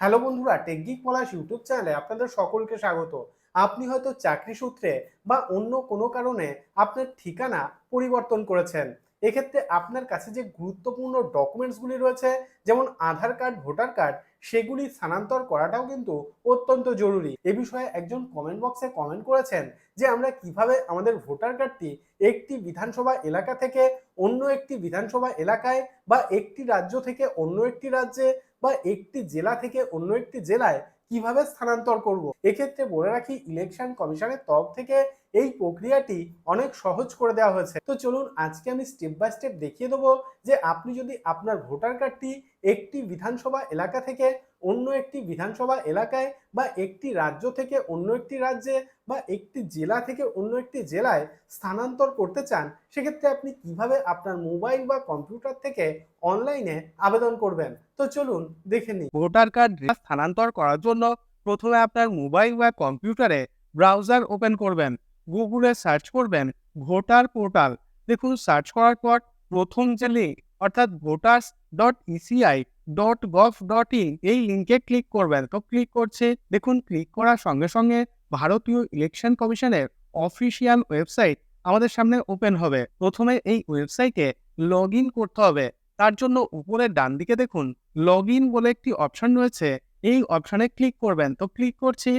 Hello বন্ধুরা টেকগিক পলাশ YouTube চ্যানেলে আপনাদের সকলকে স্বাগত। আপনি হয়তো চাকরি সূত্রে বা অন্য কোনো কারণে আপনার ঠিকানা পরিবর্তন করেছেন। এক্ষেত্রে আপনার কাছে যে গুরুত্বপূর্ণ ডকুমেন্টসগুলি রয়েছে, যেমন আধার কার্ড, ভোটার কার্ড, সেগুলি স্থানান্তর করাটাও কিন্তু অত্যন্ত জরুরি। এ বিষয়ে একজন কমেন্ট বক্সে কমেন্ট করেছেন যে আমরা কীভাবে আমাদের ভোটার কার্ডটি একটি বিধানসভা এলাকা থেকে অন্য একটি বিধানসভা এলাকায় বা একটি রাজ্য থেকে অন্য একটি রাজ্যে বা একটি জেলা থেকে অন্য একটি জেলায় কীভাবে স্থানান্তর করব? এক্ষেত্রে বলে রাখি ইলেকশন কমিশনের তরফ থেকে এই প্রক্রিয়াটি অনেক সহজ করে দেওয়া হয়েছে। তো চলুন আজকে আমি স্টেপ বাই স্টেপ দেখিয়ে দেবো যে আপনি যদি আপনার ভোটার কার্ডটি একটি বিধানসভা এলাকা থেকে অন্য একটি বিধানসভা এলাকায় বা একটি রাজ্য থেকে অন্য একটি রাজ্যে বা একটি জেলা থেকে অন্য একটি জেলায় স্থানান্তর করতে চান, সেক্ষেত্রে আপনি কীভাবে আপনার মোবাইল বা কম্পিউটার থেকে অনলাইনে আবেদন করবেন? তো চলুন দেখে নিই। ভোটার কার্ড স্থানান্তর করার জন্য প্রথমে আপনার মোবাইল বা কম্পিউটারে ব্রাউজার ওপেন করবেন, গুগলে সার্চ করবেন ভোটার পোর্টাল। দেখুন, সার্চ করার পর প্রথম যে লিঙ্ক অর্থাৎ voters dot ECI dot gov dot in এই লিঙ্কে ক্লিক করবেন। তো ক্লিক করছে, দেখুন ক্লিক করার সঙ্গে সঙ্গে ভারতীয় ইলেকশন কমিশনের অফিসিয়াল ওয়েবসাইট আমাদের সামনে ওপেন হবে। প্রথমে এই ওয়েবসাইটে লগ করতে হবে। তার জন্য উপরের ডান দিকে দেখুন লগ বলে একটি অপশন রয়েছে। এই অপশনে ক্লিক করবেন। তো ক্লিক করছি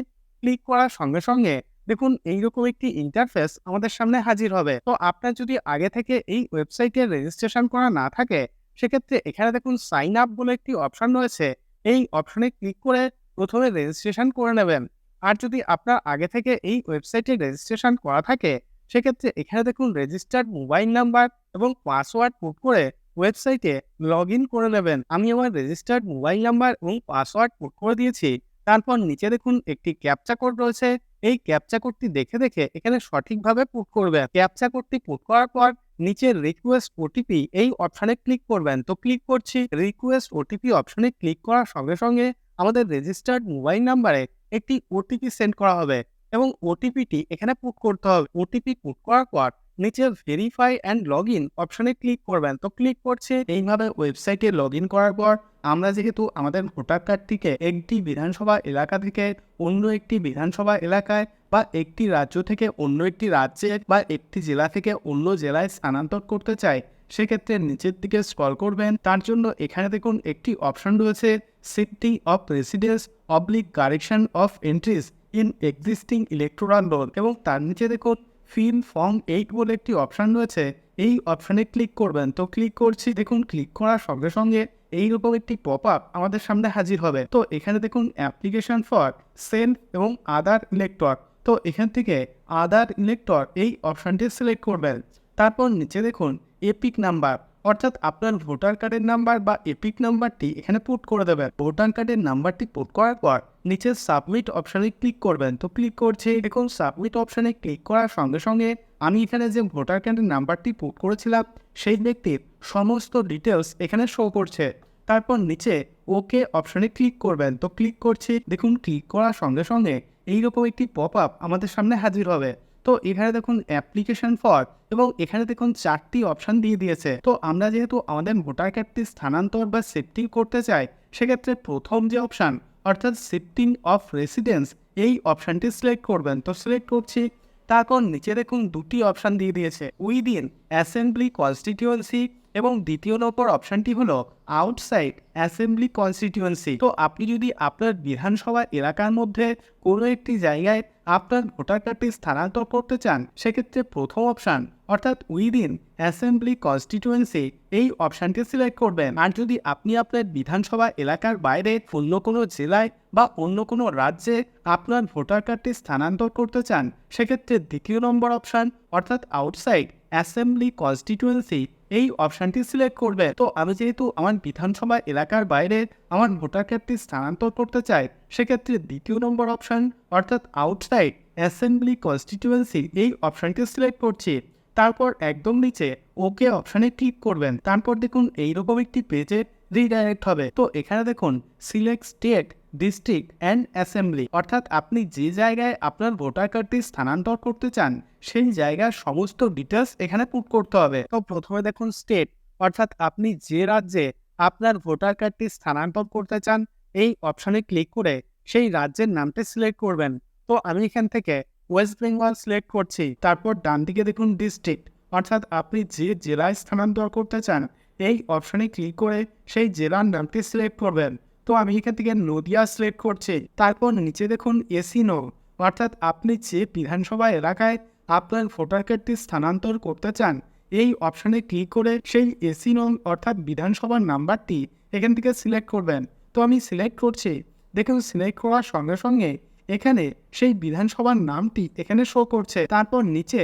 ক্লিক করার সঙ্গে সঙ্গে দেখুন এইরকম একটি ইন্টারফেস আমাদের সামনে হাজির হবে। তো আপনার যদি আগে থেকে এই ওয়েবসাইটে রেজিস্ট্রেশন করা না থাকে, সেক্ষেত্রে এখানে দেখুন সাইন আপ বলে একটি অপশন রয়েছে। এই অপশনে ক্লিক করে প্রথমে রেজিস্ট্রেশন করে নেবেন। আর যদি আপনার আগে থেকে এই ওয়েবসাইটে রেজিস্ট্রেশন করা থাকে, সেক্ষেত্রে এখানে দেখুন রেজিস্টার্ড মোবাইল নাম্বার এবং পাসওয়ার্ড পুট করে ওয়েবসাইটে লগ করে নেবেন। আমি আমার রেজিস্টার্ড মোবাইল নাম্বার এবং পাসওয়ার্ড পুট করে দিয়েছি। তারপর নিচে দেখুন একটি ক্যাপচা কোড রয়েছে। এই ক্যাপচা কোডটি দেখে দেখে এখানে সঠিকভাবে পুট করবেন। ক্যাপচা কোডটি পুট করার পর নিচের রিকোয়েস্ট ওটিপি এই অপশানে ক্লিক করবেন। তো ক্লিক করছি রিকোয়েস্ট ওটিপি অপশানে ক্লিক করার সঙ্গে সঙ্গে আমাদের রেজিস্টার্ড মোবাইল নাম্বারে একটি ওটিপি সেন্ড করা হবে এবং ওটিপিটি এখানে পুট করতে হবে। ওটিপি পুট করার পর নিচে ভেরিফাই অ্যান্ড লগ ইন অপশনে ক্লিক করবেন। তো ক্লিক করছে, এইভাবে ওয়েবসাইটে লগ ইন করার পর আমরা যেহেতু আমাদের ভোটার কার্ডটিকে একটি বিধানসভা এলাকা থেকে অন্য একটি বিধানসভা এলাকায় বা একটি রাজ্য থেকে অন্য একটি রাজ্যে বা একটি জেলা থেকে অন্য জেলায় স্থানান্তর করতে চাই, সেক্ষেত্রে নিচের দিকে স্ক্রল করবেন। তার জন্য এখানে দেখুন একটি অপশন রয়েছে shifting of residence oblique correction of entries in existing electoral roll এবং তার নিচে দেখুন ফিল ফর্ম এইট বলে একটি অপশান রয়েছে। এই অপশানে ক্লিক করবেন। তো ক্লিক করছি, দেখুন ক্লিক করার সঙ্গে সঙ্গে এইরকম একটি পপ আপ আমাদের সামনে হাজির হবে। তো এখানে দেখুন অ্যাপ্লিকেশন ফর সেন্ট এবং আদার ইলেক্টর তো এখান থেকে আদার ইলেক্টর এই অপশানটি সিলেক্ট করবেন। তারপর নিচে দেখুন এপিক নাম্বার অর্থাৎ আপনার ভোটার কার্ডের নাম্বার বা এপিক নাম্বারটি এখানে পুট করে দেবেন। ভোটার কার্ডের নাম্বারটি পুট করার পর নিচে সাবমিট অপশানে ক্লিক করবেন। তো ক্লিক করছে, দেখুন সাবমিট অপশানে ক্লিক করার সঙ্গে সঙ্গে আমি এখানে যে ভোটার কার্ডের নাম্বারটি পুট করেছিলাম, সেই ব্যক্তির সমস্ত ডিটেলস এখানে শো করছে। তারপর নিচে ওকে অপশানে ক্লিক করবেন। তো ক্লিক করছি, দেখুন ক্লিক করার সঙ্গে সঙ্গে এইরকম একটি পপ আপ আমাদের সামনে হাজির হবে। তো এখানে দেখুন অ্যাপ্লিকেশন ফর এবং এখানে দেখুন চারটি অপশান দিয়ে দিয়েছে। তো আমরা যেহেতু আমাদের ভোটার কার্ডটি স্থানান্তর বা শিফটিং করতে চাই, সেক্ষেত্রে প্রথম যে অপশান অর্থাৎ শিফটিং অফ রেসিডেন্স এই অপশানটি সিলেক্ট করবেন। তো সিলেক্ট করছি, তারপর নিচে দেখুন দুটি অপশান দিয়ে দিয়েছে। উইদিন অ্যাসেম্বলি কনস্টিটিউয়েন্সি এবং দ্বিতীয় নম্বর অপশানটি হলো আউটসাইড অ্যাসেম্বলি কনস্টিটিউয়েন্সি তো আপনি যদি আপনার বিধানসভা এলাকার মধ্যে কোনো একটি জায়গায় আপনার ভোটার কার্ডটি স্থানান্তর করতে চান, সেক্ষেত্রে প্রথম অপশান, অর্থাৎ উইদিন অ্যাসেম্বলি কনস্টিটিউয়েন্সি এই অপশানটি সিলেক্ট করবেন। আর যদি আপনি আপনার বিধানসভা এলাকার বাইরে অন্য কোনো জেলায় বা অন্য কোনো রাজ্যে আপনার ভোটার কার্ডটি স্থানান্তর করতে চান, সেক্ষেত্রে দ্বিতীয় নম্বর অপশান, অর্থাৎ আউটসাইড অ্যাসেম্বলি কনস্টিটিউয়েন্সি এই অপশানটি সিলেক্ট করবে। তো আমি যেহেতু আমার বিধানসভা এলাকার বাইরে আমার ভোটার কার্ডটি স্থানান্তর করতে চাই, সেক্ষেত্রে দ্বিতীয় নম্বর অপশান অর্থাৎ আউটসাইড অ্যাসেম্বলি কনস্টিটিউয়েন্সি এই অপশানটি সিলেক্ট করছি। তারপর একদম নিচে ওকে অপশানে ক্লিক করবেন। তারপর দেখুন এইরকম একটি পেজে রিডাইরেক্ট হবে। তো এখানে দেখুন select state district and assembly অর্থাৎ আপনি যে জায়গায় আপনার ভোটার কার্ডটি স্থানান্তর করতে চান, সেই জায়গার সমস্ত ডিটেলস এখানে পুট করতে হবে। তো প্রথমে দেখুন স্টেট অর্থাৎ আপনি যে রাজ্যে আপনার ভোটার কার্ডটি স্থানান্তর করতে চান, এই অপশনে ক্লিক করে সেই রাজ্যের নামটি সিলেক্ট করবেন। তো আমি এখান থেকে ওয়েস্ট বেঙ্গল সিলেক্ট করছি। তারপর ডান দিকে দেখুন ডিস্ট্রিক্ট অর্থাৎ আপনি যে জেলায় স্থানান্তর করতে চান, এই অপশনে ক্লিক করে সেই জেলার নামটি সিলেক্ট করবেন। তো আমি এখান থেকে নদিয়া সিলেক্ট করছি। তারপর নিচে দেখুন এসি নো অর্থাৎ আপনি যে বিধানসভা এলাকায় আপনার ভোটার কার্ডটি স্থানান্তর করতে চান, এই অপশানে ক্লিক করে সেই এসি অর্থাৎ বিধানসভার নাম্বারটি এখান থেকে সিলেক্ট করবেন। তো আমি সিলেক্ট করছি। দেখুন সিলেক্ট করার সঙ্গে সঙ্গে এখানে সেই বিধানসভার নামটি এখানে শো করছে। তারপর নিচে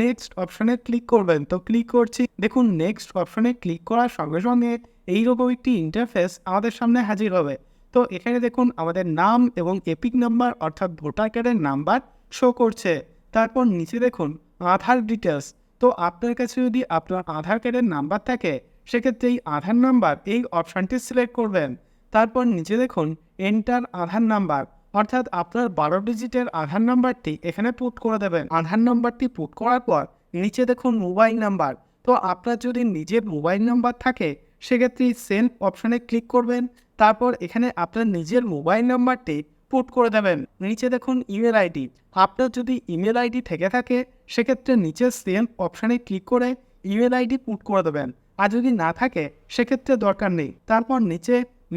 নেক্সট অপশনে ক্লিক করবেন। তো ক্লিক করছি। দেখুন নেক্সট অপশনে ক্লিক করার সঙ্গে সঙ্গে এইরকম একটি ইন্টারফেস আমাদের সামনে হাজির হবে। তো এখানে দেখুন আমাদের নাম এবং এপিক নাম্বার অর্থাৎ ভোটার কার্ডের নাম্বার শো করছে। তারপর নিচে দেখুন আধার ডিটেলস তো আপনার কাছে যদি আপনার আধার কার্ডের নাম্বার থাকে সেক্ষেত্রে এই আধার নাম্বার এই অপশানটি সিলেক্ট করবেন। তারপর নিচে দেখুন এন্টার আধার নাম্বার অর্থাৎ আপনার বারো ডিজিটের আধার নাম্বারটি এখানে পুট করে দেবেন। আধার নাম্বারটি পুট করার পর নিচে দেখুন মোবাইল নাম্বার তো আপনার যদি নিজের মোবাইল নাম্বার থাকে সেক্ষেত্রে সেন্ড অপশানে ক্লিক করবেন, তারপর এখানে আপনার নিজের মোবাইল নাম্বারটি পুট করে দেবেন। নিচে দেখুন ইমেল আইডি আপনার যদি ইমেল আইডি থেকে থাকে, সেক্ষেত্রে নিচে সেন্ড অপশানে ক্লিক করে ইমেল আইডি পুট করে দেবেন। আর যদি না থাকে, সেক্ষেত্রে দরকার নেই। তারপর নিচে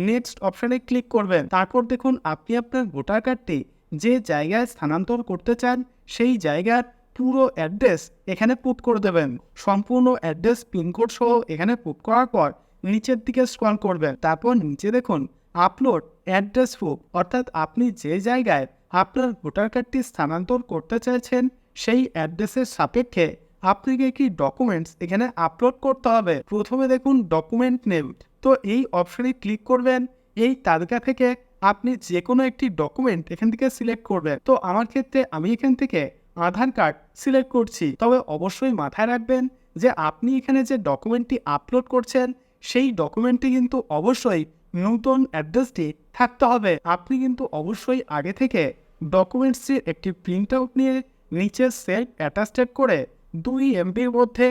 নেক্সট অপশানে ক্লিক করবেন। তারপর দেখুন আপনি আপনার ভোটার কার্ডটি যে জায়গায় স্থানান্তর করতে চান, সেই জায়গার পুরো অ্যাড্রেস এখানে পুট করে দেবেন। সম্পূর্ণ অ্যাড্রেস পিনকোড সহ এখানে পুট করার পর নিচের দিকে স্ক্রল করবেন। তারপর নিচে দেখুন আপলোড অ্যাড্রেস প্রুফ অর্থাৎ আপনি যে জায়গায় আপনার ভোটার কার্ডটি স্থানান্তর করতে চাইছেন, সেই অ্যাড্রেসের সাপেক্ষে আপনাকে কি ডকুমেন্টস এখানে আপলোড করতে হবে। প্রথমে দেখুন ডকুমেন্ট নেম তো এই অপশনে ক্লিক করবেন, এই তালিকা থেকে আপনি যে কোনো একটি ডকুমেন্ট এখান থেকে সিলেক্ট করবেন। তো আমার ক্ষেত্রে আমি এখান থেকে আধার কার্ড সিলেক্ট করছি। তবে অবশ্যই মাথায় রাখবেন যে আপনি এখানে যে ডকুমেন্টটি আপলোড করছেন সেই ডকুমেন্টটি কিন্তু অবশ্যই নতুন অ্যাড্রেসটি থাকতে হবে। আপনি কিন্তু অবশ্যই আগে থেকে ডকুমেন্টসটির একটি প্রিন্ট আউট নিয়ে নিচে সেলফ অ্যাটাস্টেড করে দুই এমপির মধ্যে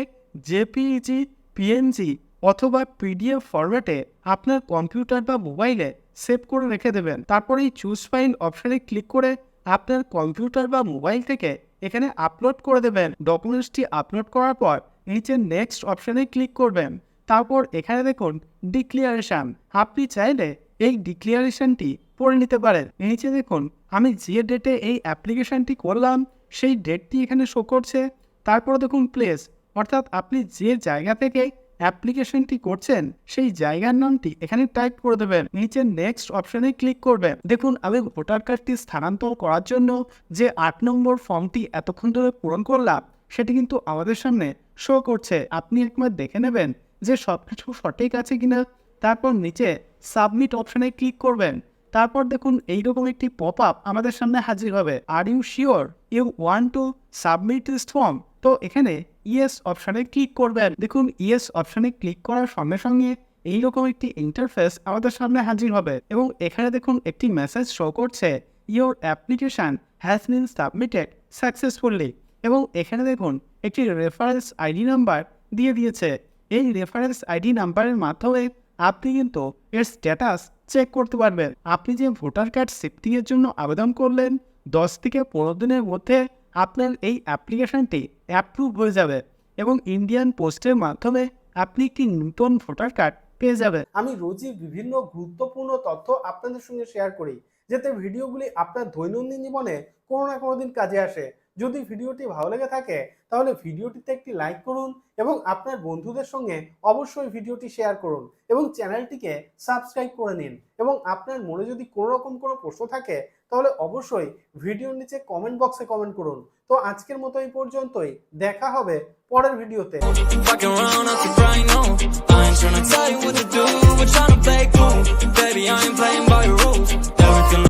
জেপিইজি পিএনজি অথবা পিডিএফ ফরম্যাটে আপনার কম্পিউটার বা মোবাইলে সেভ করে রেখে দেবেন। তারপর এই চুজ ফাইল অপশানে ক্লিক করে আপনার কম্পিউটার বা মোবাইল থেকে এখানে আপলোড করে দেবেন। ডকুমেন্টসটি আপলোড করার পর নিচে নেক্সট অপশানে ক্লিক করবেন। তারপর এখানে দেখুন ডিক্লিয়ারেশন আপনি চাইলে এই ডিক্লিয়ারেশনটি পড়ে নিতে পারেন। নিচে দেখুন, আমি যে ডেটে এই অ্যাপ্লিকেশনটি করলাম, সেই ডেটটি এখানে শো করছে। তারপর দেখুন প্লেস অর্থাৎ আপনি যে জায়গা থেকে অ্যাপ্লিকেশনটি করছেন, সেই জায়গার নামটি এখানে টাইপ করে দেবেন। নিচে নেক্সট অপশনে ক্লিক করবেন। দেখুন, আমি ভোটার কার্ডটি স্থানান্তর করার জন্য যে আট নম্বর ফর্মটি এতক্ষণ ধরে পূরণ করলাম, সেটি কিন্তু আমাদের সামনে শো করছে। আপনি একবার দেখে নেবেন যে সব কিছু সঠিক আছে কিনা, তারপর নিচে সাবমিট অপশনে ক্লিক করবেন। তারপর দেখুন এইরকম একটি পপ আপ আমাদের সামনে হাজির হবে। Are you sure you want to submit this form তো এখানে ইয়েস অপশানে ক্লিক করবেন। দেখুন ইয়েস অপশানে ক্লিক করার সঙ্গে সঙ্গে এইরকম একটি ইন্টারফেস আমাদের সামনে হাজির হবে। এবং এখানে দেখুন একটি মেসেজ শো করছে your application has been submitted successfully এবং এখানে দেখুন একটি রেফারেন্স আইডি নাম্বার দিয়ে দিয়েছে। এই রেফারেন্স আইডি নাম্বারের মাধ্যমে আপনি কিন্তু এর স্ট্যাটাস চেক করতে পারবেন। আপনি যে ভোটার কার্ড শিফটিংয়ের জন্য আবেদন করলেন, দশ থেকে পনেরো দিনের মধ্যে আপনার এই অ্যাপ্লিকেশনটি অ্যাপ্রুভ হয়ে যাবে এবং ইন্ডিয়ান পোস্টের মাধ্যমে আপনি একটি নতুন ভোটার কার্ড পেয়ে যাবেন। আমি রোজই বিভিন্ন গুরুত্বপূর্ণ তথ্য আপনাদের সঙ্গে শেয়ার করি, যাতে ভিডিওগুলি আপনার দৈনন্দিন জীবনে কোনো না কোনো দিন কাজে আসে। যদি ভিডিওটি ভালো লেগে থাকে তাহলে ভিডিওটিতে একটি লাইক করুন এবং আপনার বন্ধুদের সঙ্গে অবশ্যই ভিডিওটি শেয়ার করুন এবং চ্যানেলটিকে সাবস্ক্রাইব করে নিন এবং আপনার মনে যদি কোনো রকম কোনো প্রশ্ন থাকে, তাহলে অবশ্যই ভিডিওর নিচে কমেন্ট বক্সে কমেন্ট করুন। তো আজকের মতো এই পর্যন্তই, দেখা হবে পরের ভিডিওতে।